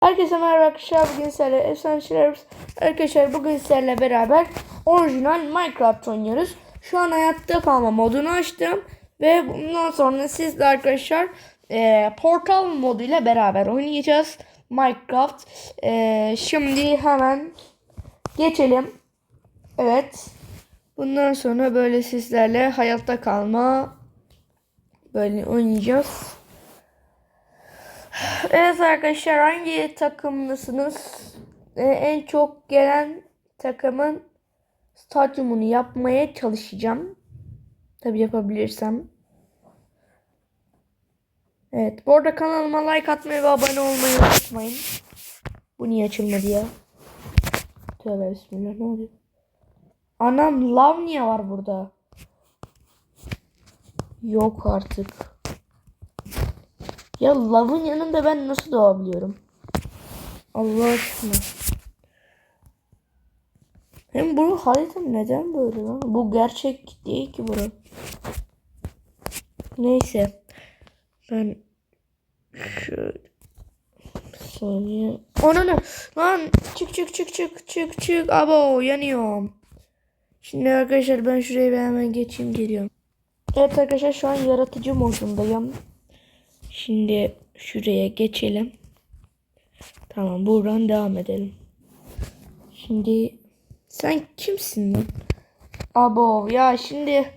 Herkese merhaba arkadaşlar. Bugün sizlerle Efsane Şeyler Arkadaşlar bugün sizlerle beraber orijinal Minecraft oynuyoruz. Şu an hayatta kalma modunu açtım. Ve bundan sonra sizle arkadaşlar e, Portal moduyla beraber oynayacağız. Minecraft. E, şimdi hemen geçelim. Evet. Bundan sonra böyle sizlerle hayatta kalma böyle oynayacağız. Evet arkadaşlar hangi takımlısınız? Ee, en çok gelen takımın stadyumunu yapmaya çalışacağım. Tabi yapabilirsem. Evet bu arada kanalıma like atmayı ve abone olmayı unutmayın. Bu niye açılmadı ya? Tövbe bismillah ne oluyor? Anam lav niye var burada? Yok artık. Ya lavın yanında ben nasıl doğabiliyorum? Allah aşkına. Hem bu harita neden böyle lan? Bu gerçek değil ki bura. Neyse. Ben şöyle saniye. Ona ne? Lan çık çık çık çık çık çık. Abo yanıyorum. Şimdi arkadaşlar ben şuraya bir hemen geçeyim geliyorum. Evet arkadaşlar şu an yaratıcı modundayım. Şimdi şuraya geçelim. Tamam buradan devam edelim. Şimdi sen kimsin lan? Abo ya şimdi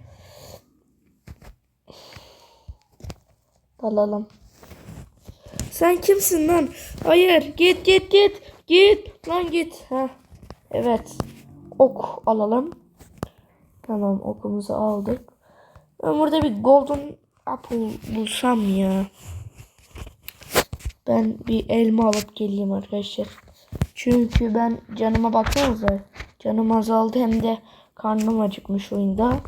dalalım. Sen kimsin lan? Hayır git git git git lan git. Heh. Evet. Ok alalım. Tamam okumuzu aldık. Ben burada bir golden apple bulsam ya. Ben bir elma alıp geleyim arkadaşlar. Çünkü ben canıma baksanıza. Canım azaldı hem de karnım acıkmış oyunda.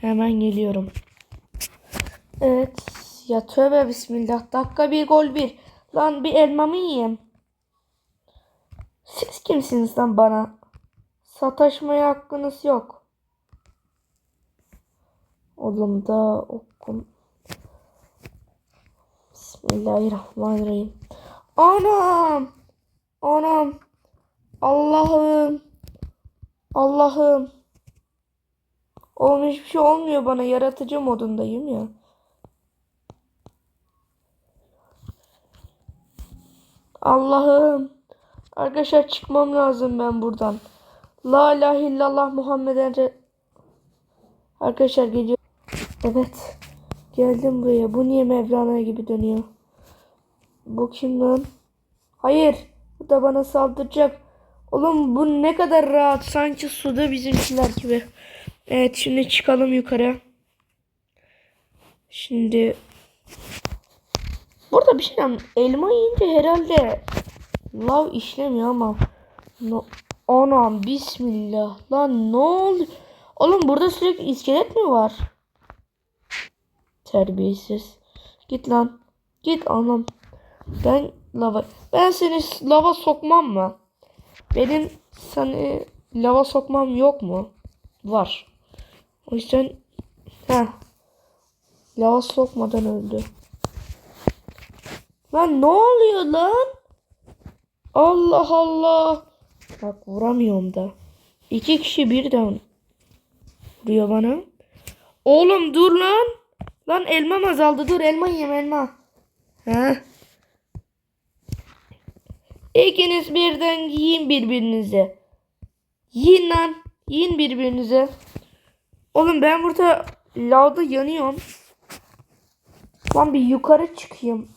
Hemen geliyorum. Evet. Ya tövbe bismillah. Dakika bir gol bir. Lan bir elmamı yiyeyim. Siz kimsiniz lan bana? Sataşmaya hakkınız yok. Oğlum da okum. Bismillahirrahmanirrahim. Anam. Anam. Allah'ım. Allah'ım. Oğlum hiçbir şey olmuyor bana. Yaratıcı modundayım ya. Allah'ım. Arkadaşlar çıkmam lazım ben buradan. La ilahe illallah Muhammeden Re- Arkadaşlar geliyor. Evet. Geldim buraya. Bu niye Mevlana gibi dönüyor? Bu kim lan? Hayır. Bu da bana saldıracak. Oğlum bu ne kadar rahat. Sanki suda bizimkiler gibi. Evet şimdi çıkalım yukarı. Şimdi Burada bir şey. Elma yiyince herhalde lav işlemiyor ama no, anam bismillah lan ne oldu? Oğlum burada sürekli iskelet mi var? Terbiyesiz. Git lan. Git anam. Ben lava. Ben seni lava sokmam mı? Benim seni lava sokmam yok mu? Var. O yüzden ha lava sokmadan öldü. Lan ne oluyor lan? Allah Allah. Bak vuramıyorum da. İki kişi birden vuruyor bana. Oğlum dur lan. Lan elmam azaldı. Dur elma yiyeyim elma. He. İkiniz birden yiyin birbirinize. Yiyin lan. Yiyin birbirinize. Oğlum ben burada lavda yanıyorum. Lan bir yukarı çıkayım.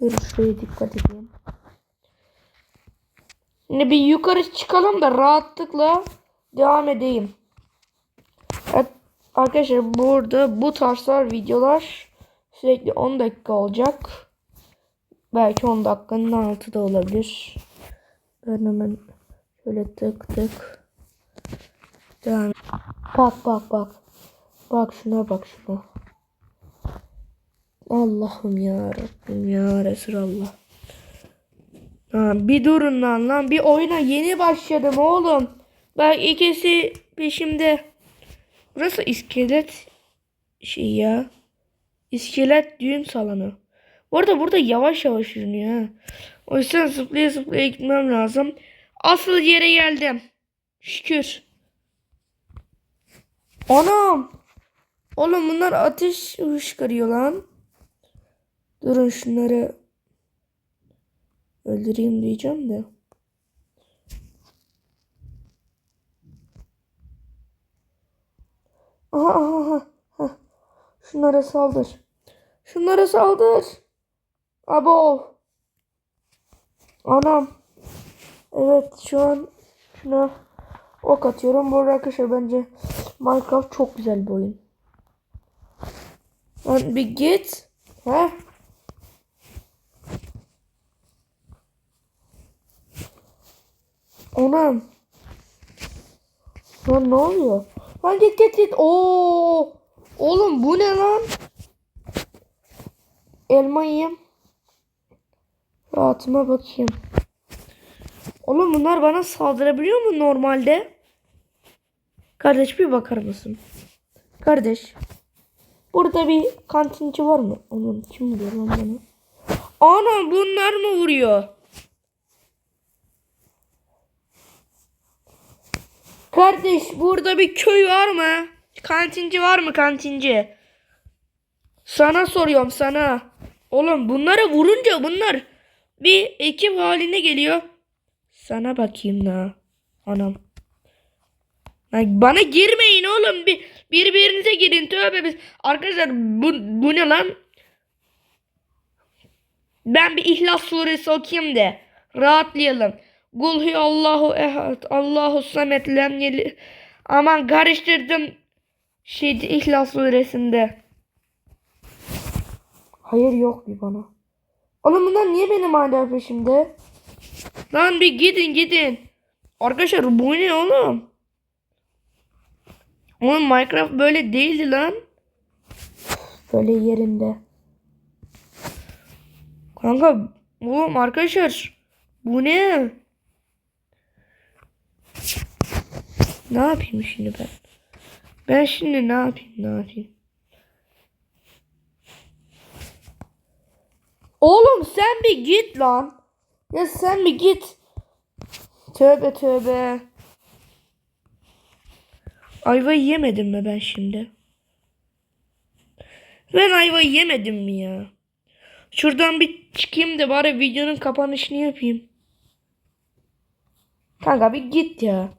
Dur şuraya dikkat edeyim. Şimdi bir yukarı çıkalım da rahatlıkla devam edeyim. Evet arkadaşlar burada bu tarzlar videolar sürekli 10 dakika olacak. Belki 10 dakikanın altı da olabilir. Ben hemen şöyle tık tık devam. Bak bak bak. Bak şuna bak şuna. Allah'ım ya Rabbim ya Resulallah. Ha, bir durun lan lan bir oyuna yeni başladım oğlum. Bak ikisi peşimde. Burası iskelet şey ya. İskelet düğün salonu. Bu arada burada yavaş yavaş yürünüyor. O yüzden zıplaya zıplaya gitmem lazım. Asıl yere geldim. Şükür. Anam. Oğlum bunlar ateş fışkırıyor lan. Durun şunları öldüreyim diyeceğim de. Aha aha aha. Şunlara saldır. Şunlara saldır. Abo. Anam. Evet şu an şuna ok atıyorum. Bu arada arkadaşlar bence Minecraft çok güzel bir oyun. Lan bir git. He? Anam. Lan ne oluyor? Lan git git git. Oo. Oğlum bu ne lan? Elma yiyeyim. Rahatıma bakayım. Oğlum bunlar bana saldırabiliyor mu normalde? Kardeş bir bakar mısın? Kardeş. Burada bir kantinci var mı? Onun kim vuruyor lan bana? Ana bunlar mı vuruyor? Kardeş burada bir köy var mı? Kantinci var mı kantinci? Sana soruyorum sana. Oğlum bunlara vurunca bunlar bir ekip haline geliyor. Sana bakayım da. Anam. Bana girmeyin oğlum. Bir, birbirinize girin. Tövbe biz. Arkadaşlar bu, bu ne lan? Ben bir İhlas suresi okuyayım da rahatlayalım. Kul Allahu ehad. Allahu samet lem yeli. Aman karıştırdım. Şeydi İhlas suresinde. Hayır yok bir bana. Oğlum bunlar niye benim hala peşimde? Lan bir gidin gidin. Arkadaşlar bu ne oğlum? Oğlum Minecraft böyle değildi lan. Böyle yerinde. Kanka oğlum arkadaşlar bu ne? Ne yapayım şimdi ben? Ben şimdi ne yapayım ne yapayım? Oğlum sen bir git lan. Ya sen bir git. Tövbe tövbe. Ayvayı yemedim mi ben şimdi? Ben ayvayı yemedim mi ya? Şuradan bir çıkayım da bari videonun kapanışını yapayım. Kanka bir git ya.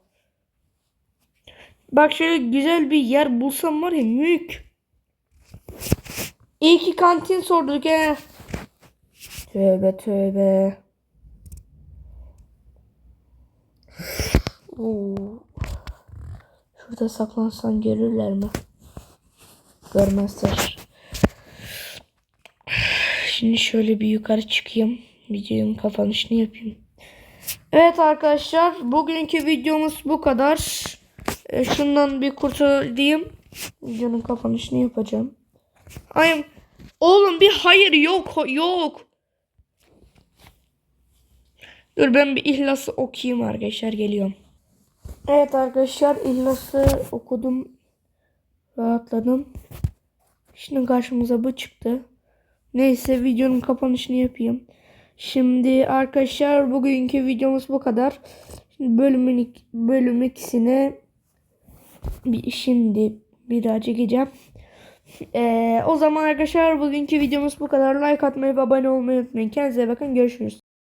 Bak şöyle güzel bir yer bulsam var ya mük. İyi ki kantin sorduk he. Tövbe tövbe. Oo. Şurada saklansan görürler mi? Görmezler. Şimdi şöyle bir yukarı çıkayım. Videonun kapanışını yapayım. Evet arkadaşlar bugünkü videomuz bu kadar. E, şundan bir kurtulayım. Videonun kapanışını yapacağım. Ay oğlum bir hayır yok yok. Dur ben bir ihlası okuyayım arkadaşlar geliyorum. Evet arkadaşlar ihlası okudum. Rahatladım. Şimdi karşımıza bu çıktı. Neyse videonun kapanışını yapayım. Şimdi arkadaşlar bugünkü videomuz bu kadar. Şimdi bölümün bölüm ikisine bir şimdi bir daha çekeceğim. Ee, o zaman arkadaşlar bugünkü videomuz bu kadar. Like atmayı ve abone olmayı unutmayın. Kendinize bakın. Görüşürüz.